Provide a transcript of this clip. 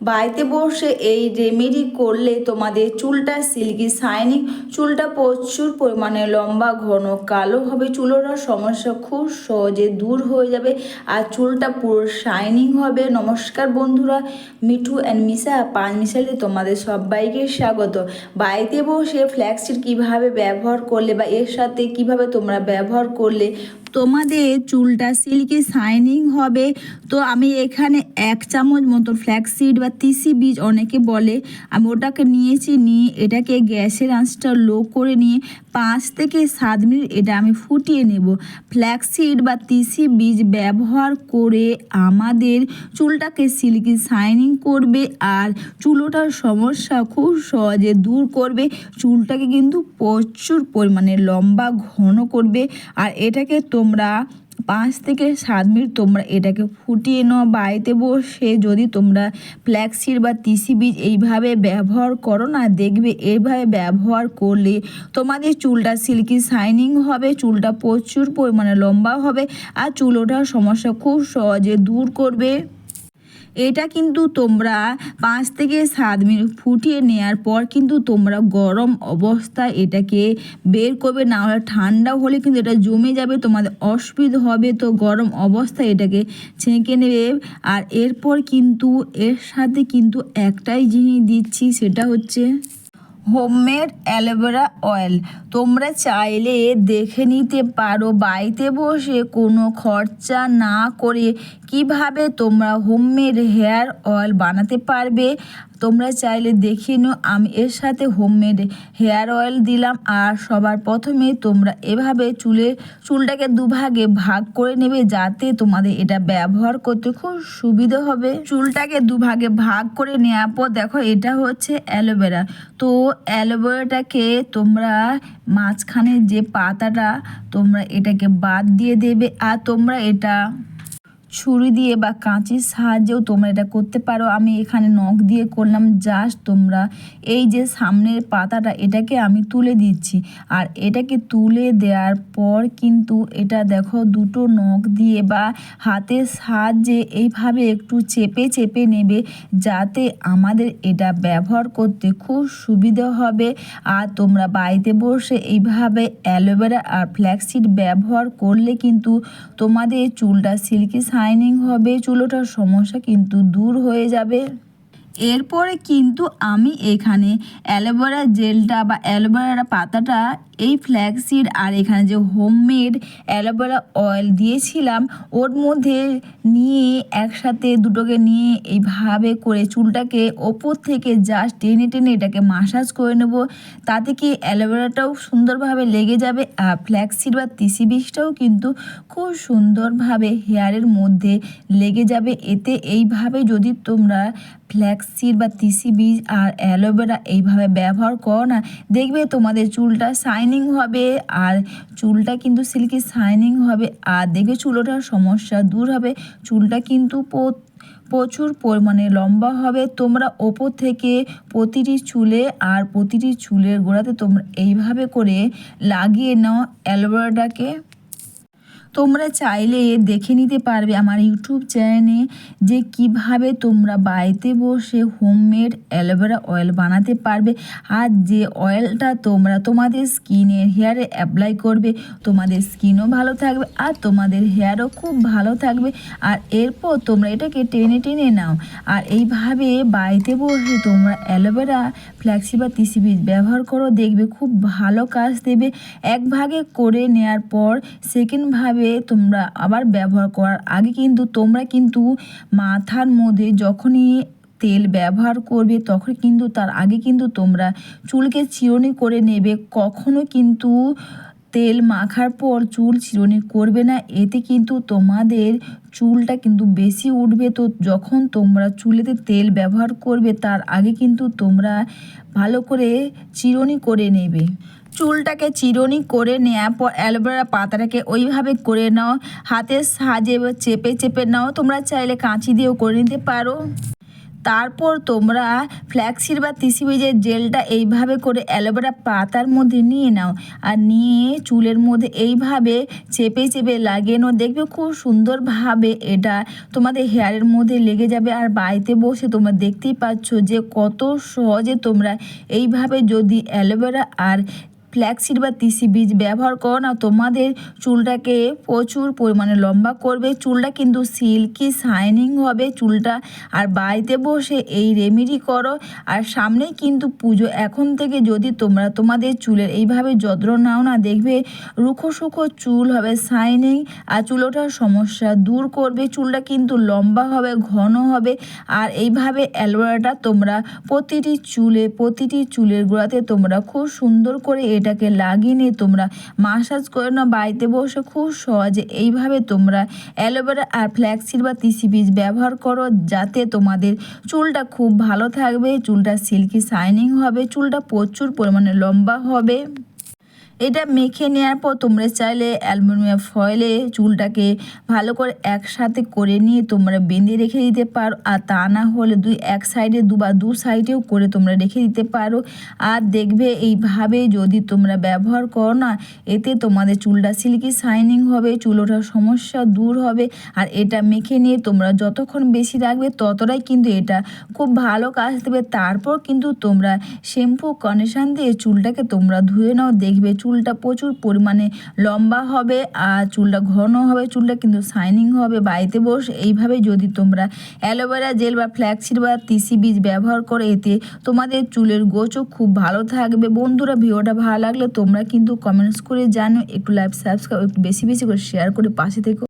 বাড়িতে বসে এই রেমেডি করলে তোমাদের চুলটা সিল্কি শাইনিং চুলটা প্রচুর পরিমাণে লম্বা, ঘন, কালো হবে। চুলোটার সমস্যা খুব সহজে দূর হয়ে যাবে আর চুলটা পুরো শাইনিং হবে। নমস্কার বন্ধুরা, মিঠু অ্যান্ড মিশা পাঁচ মিশালে তোমাদের সবাইকে স্বাগত। বাড়িতে বসে ফ্ল্যাক্সিড কীভাবে ব্যবহার করলে বা এর সাথে কীভাবে তোমরা ব্যবহার করলে তোমাদের চুলটা সিল্কি শাইনিং হবে। তো আমি এখানে এক চামচ মতো ফ্ল্যাক্সিড বা তিসি বীজ অনেকে বলে, আমি ওটাকে নিয়েছি, নিয়ে এটাকে গ্যাসের আঁচটা লো করে নিয়ে পাঁচ থেকে সাত মিনিট এটা আমি ফুটিয়ে নেব। ফ্ল্যাক্সিড বা তিসি বীজ ব্যবহার করে আমাদের চুলটাকে সিল্কি শাইনিং করবে আর চুলোটার সমস্যা খুব সহজে দূর করবে। চুলটাকে কিন্তু প্রচুর পরিমাণে লম্বা, ঘন করবে। আর এটাকে তোমরা পাঁচ থেকে সাত মিনিট তোমরা এটাকে ফুটিয়ে নাও বাড়িতে বসে। যদি তোমরা ফ্ল্যাক্সিড বা তিসি বীজ এইভাবে ব্যবহার করো না, দেখবে এইভাবে ব্যবহার করলে তোমাদের চুলটা সিল্কি শাইনিং হবে, চুলটা প্রচুর পরিমাণে লম্বা হবে আর চুল ওঠার সমস্যা খুব সহজে দূর করবে। এটা কিন্তু তোমরা পাঁচ থেকে সাত মিনিট ফুটিয়ে নেওয়ার পর কিন্তু তোমরা গরম অবস্থায় এটাকে বের করবে। না হলে ঠান্ডা হলে কিন্তু এটা জমে যাবে, তোমাদের অসুবিধা হবে। তো গরম অবস্থায় এটাকে ছেঁকে নেবে। আর এরপর কিন্তু এর সাথে কিন্তু একটাই জিনিস দিচ্ছি, সেটা হচ্ছে হোমমেড অ্যালোভেরা অয়েল। তোমরা চাইলে দেখে নিতে পারো, বাড়িতে বসে কোনো খরচা না করে কীভাবে তোমরা হোমমেড হেয়ার অয়েল বানাতে পারবে। তোমরা চাইলে দেখে নিও, আমি এর সাথে হোমমেড হেয়ার অয়েল দিলাম। আর সবার প্রথমে তোমরা এভাবে চুলে, চুলটাকে দুভাগে ভাগ করে নেবে যাতে তোমাদের এটা ব্যবহার করতে খুব সুবিধা হবে। চুলটাকে দুভাগে ভাগ করে নেওয়ার পর দেখো, এটা হচ্ছে অ্যালোভেরা। তো অ্যালোভেরাটাকে তোমরা মাঝখানে যে পাতাটা, তোমরা এটাকে বাদ দিয়ে দেবে। আর তোমরা এটা ছুরি দিয়ে বা কাঁচির সাহায্যেও তোমরা এটা করতে পারো। আমি এখানে নখ দিয়ে করলাম, জাস্ট তোমরা এই যে সামনের পাতাটা, এটাকে আমি তুলে দিচ্ছি। আর এটাকে তুলে দেওয়ার পর কিন্তু এটা দেখো, দুটো নখ দিয়ে বা হাতের সাহায্যে এইভাবে একটু চেপে চেপে নেবে যাতে আমাদের এটা ব্যবহার করতে খুব সুবিধা হবে। আর তোমরা বাড়িতে বসে এইভাবে অ্যালোভেরা আর ফ্ল্যাক্সিড ব্যবহার করলে কিন্তু তোমাদের চুলটা সিল্কি শাইনিং হবে চুলোটার সমস্যা কিন্তু দূর হয়ে যাবে। এরপরে কিন্তু আমি এখানে অ্যালোভেরা জেলটা বা অ্যালোভেরা পাতাটা, এই ফ্ল্যাক্সিড আর এখানে যে হোমমেড অ্যালোভেরা অয়েল দিয়েছিলাম, ওর মধ্যে নিয়ে একসাথে দুটোকে নিয়ে এইভাবে করে চুলটাকে ওপর থেকে জাস্ট টেনে টেনে এটাকে মাসাজ করে নেব। তাতে কি অ্যালোভেরাটাও সুন্দরভাবে লেগে যাবে আর ফ্ল্যাক্সিড বা তিসি বীজটাও কিন্তু খুব সুন্দরভাবে হেয়ারের মধ্যে লেগে যাবে। এতে এইভাবে যদি তোমরা ফ্ল্যাক্সিড বা তিসি বীজ আর অ্যালোভেরা এইভাবে ব্যবহার করো না। দেখবে তোমাদের চুলটা শাইনিং হবে আর চুলটা কিন্তু সিল্কি শাইনিং হবে আর দেখবে চুল ওঠার সমস্যা দূর হবে। চুলটা কিন্তু প্রচুর পরিমাণে লম্বা হবে। তোমরা ওপর থেকে প্রতিটি চুলে আর প্রতিটি চুলের গোড়াতে তোমরা এইভাবে করে লাগিয়ে নাও অ্যালোভেরাটাকে। তোমরা চাইলে দেখে নিতে পারবে আমার ইউটিউব চ্যানেলে যে কীভাবে তোমরা বাড়িতে বসে হোমমেড অ্যালোভেরা অয়েল বানাতে পারবে আর যে অয়েলটা তোমরা তোমাদের স্কিনের হেয়ারে অ্যাপ্লাই করবে, তোমাদের স্কিনও ভালো থাকবে আর তোমাদের হেয়ারও খুব ভালো থাকবে। আর এরপর তোমরা এটাকে টেনে টেনে নাও। আর এইভাবে বাড়িতে বসে তোমরা অ্যালোভেরা ফ্ল্যাক্সি বা তিসি বীজ ব্যবহার করো, দেখবে খুব ভালো কাজ দেবে। এক ভাগে করে নেয়ার পর সেকেন্ড ভাবে তোমরা আবার ব্যবহার করার আগে কিন্তু তোমরা কিন্তু মাথার মধ্যে যখনই তেল ব্যবহার করবে তখন কিন্তু তার আগে কিন্তু তোমরা চুলকে চিরুনি করে নেবে। কখনো কিন্তু তেল মাখার পর চুল চিরুনি করবে না, এতে কিন্তু তোমাদের চুলটা কিন্তু বেশি উঠবে। তো যখন তোমরা চুলেতে তেল ব্যবহার করবে, তার আগে কিন্তু তোমরা ভালো করে চিরুনি করে নেবে। চুলটাকে চিরুনি করে নেওয়ার পর অ্যালোভেরা পাতাটাকে ওইভাবে করে নাও। হাতের সাহায্যে চেপে চেপে নাও। তোমরা চাইলে কাঁচি দিয়েও করে নিতে পারো। তারপর তোমরা ফ্ল্যাক্সিড বা তিসি বীজের জেলটা এইভাবে করে অ্যালোভেরা পাতার মধ্যে নিয়ে নাও। আর নিয়ে চুলের মধ্যে এইভাবে চেপে চেপে লাগিয়ে নাও। দেখবে খুব সুন্দরভাবে এটা তোমাদের হেয়ারের মধ্যে লেগে যাবে। আর বাড়িতে বসে তোমরা দেখতেই পাচ্ছ যে কত সহজে তোমরা এইভাবে যদি অ্যালোভেরা আর ফ্ল্যাক্সিড বা তিসি বীজ ব্যবহার করো না, তোমাদের চুলটাকে প্রচুর পরিমাণে লম্বা করবে। চুলটা কিন্তু সিল্কি শাইনিং হবে চুলটা। আর বাড়িতে বসে এই রেমেডি করো। আর সামনেই কিন্তু পুজো। এখন থেকে যদি তোমরা তোমাদের চুলের এইভাবে যত্ন নাও না, দেখবে রুখো সুখো চুল হবে শাইনিং আর চুল ওঠার সমস্যা দূর করবে। চুলটা কিন্তু লম্বা হবে, ঘন হবে। আর এইভাবে অ্যালোভেরাটা তোমরা প্রতিটি চুলে, প্রতিটি চুলের গোড়াতে তোমরা খুব সুন্দর করে এটাকে লাগিয়ে নিয়ে তোমরা মাসাজ করে নাও। বাড়িতে বসে খুব সহজে এইভাবে তোমরা অ্যালোভেরা আর ফ্ল্যাক্সিড বা তিসি বীজ ব্যবহার করো, যাতে তোমাদের চুলটা খুব ভালো থাকবে, চুলটা সিল্কি শাইনিং হবে, চুলটা প্রচুর পরিমাণে লম্বা হবে। এটা মেখে নেওয়ার পর তোমরা চাইলে অ্যালুমিনিয়াম ফয়েলে চুলটাকে ভালো করে একসাথে করে নিয়ে তোমরা বেঁধে রেখে দিতে পারো। আর তা না হলে দুই, এক সাইডে দু বা দু সাইডেও করে তোমরা রেখে দিতে পারো। আর দেখবে এইভাবে যদি তোমরা ব্যবহার করো না, এতে তোমাদের চুলটা সিল্কি শাইনিং হবে, চুল ওঠার সমস্যা দূর হবে। আর এটা মেখে নিয়ে তোমরা যতক্ষণ বেশি রাখবে ততটাই কিন্তু এটা খুব ভালো কাজ দেবে। তারপর কিন্তু তোমরা শ্যাম্পু, কন্ডিশন দিয়ে চুলটাকে তোমরা ধুয়ে নাও। দেখবে চুলটা প্রচুর পরিমাণে লম্বা হবে, আর চুলটা ঘন হবে, চুলটা কিন্তু শাইনিং হবে, বাড়িতে বস। এইভাবে যদি তোমরা অ্যালোভেরা জেল বা ফ্ল্যাক্সিড বা তিসি বীজ ব্যবহার করে, এতে তোমাদের চুলের গোচও খুব ভালো থাকবে। বন্ধুরা, ভিডিওটা ভালো লাগলে তোমরা কিন্তু কমেন্টস করে জানো একটু লাইভ সাবস্ক্রাইব একটু বেশি বেশি করে শেয়ার করে পাশে থেকো।